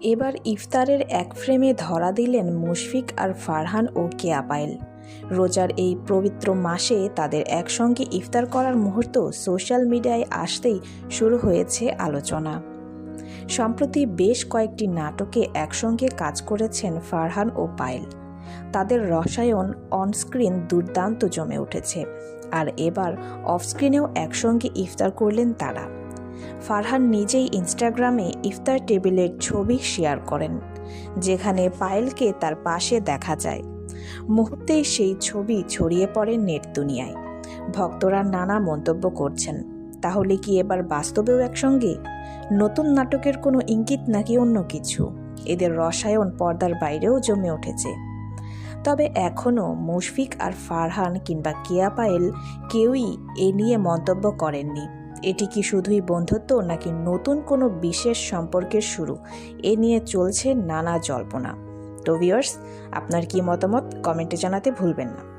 এবার ইফতারের এক ফ্রেমে ধরা দিলেন মুশফিক আর ফারহান ও কেয়া পায়েল রোজার এই পবিত্র মাসে তাদের একসঙ্গে ইফতার করার মুহূর্ত সোশ্যাল মিডিয়ায় আসতেই শুরু হয়েছে আলোচনা। সম্প্রতি বেশ কয়েকটি নাটকে একসঙ্গে কাজ করেছেন ফারহান ও পায়েল। তাদের রসায়ন অনস্ক্রিন দুর্দান্ত জমে উঠেছে। আর এবার অফস্ক্রিনেও একসঙ্গে ইফতার করলেন তারা। ফারহান নিজেই ইনস্টাগ্রামে ইফতার টেবিলের ছবি শেয়ার করেন, যেখানে পায়েলকে তার পাশে দেখা যায়। মুহূর্তেই সেই ছবি ছড়িয়ে পড়ে নেট দুনিয়ায়। ভক্তরা নানা মন্তব্য করছেন, তাহলে কি এবার বাস্তবেও একসঙ্গে? নতুন নাটকের কোনো ইঙ্গিত নাকি অন্য কিছু? এদের রসায়ন পর্দার বাইরেও জমে উঠেছে। তবে এখনও মুশফিক আর ফারহান কিংবা কেয়া পায়েল কেউই এ নিয়ে মন্তব্য করেননি। এটি কি শুধুই বন্ধুত্ব নাকি নতুন কোনো বিশেষ সম্পর্কের শুরু? এ নিয়ে চলছে নানা জল্পনা। তো ভিউয়ার্স আপনার কি মতামত কমেন্টে জানাতে ভুলবেন না।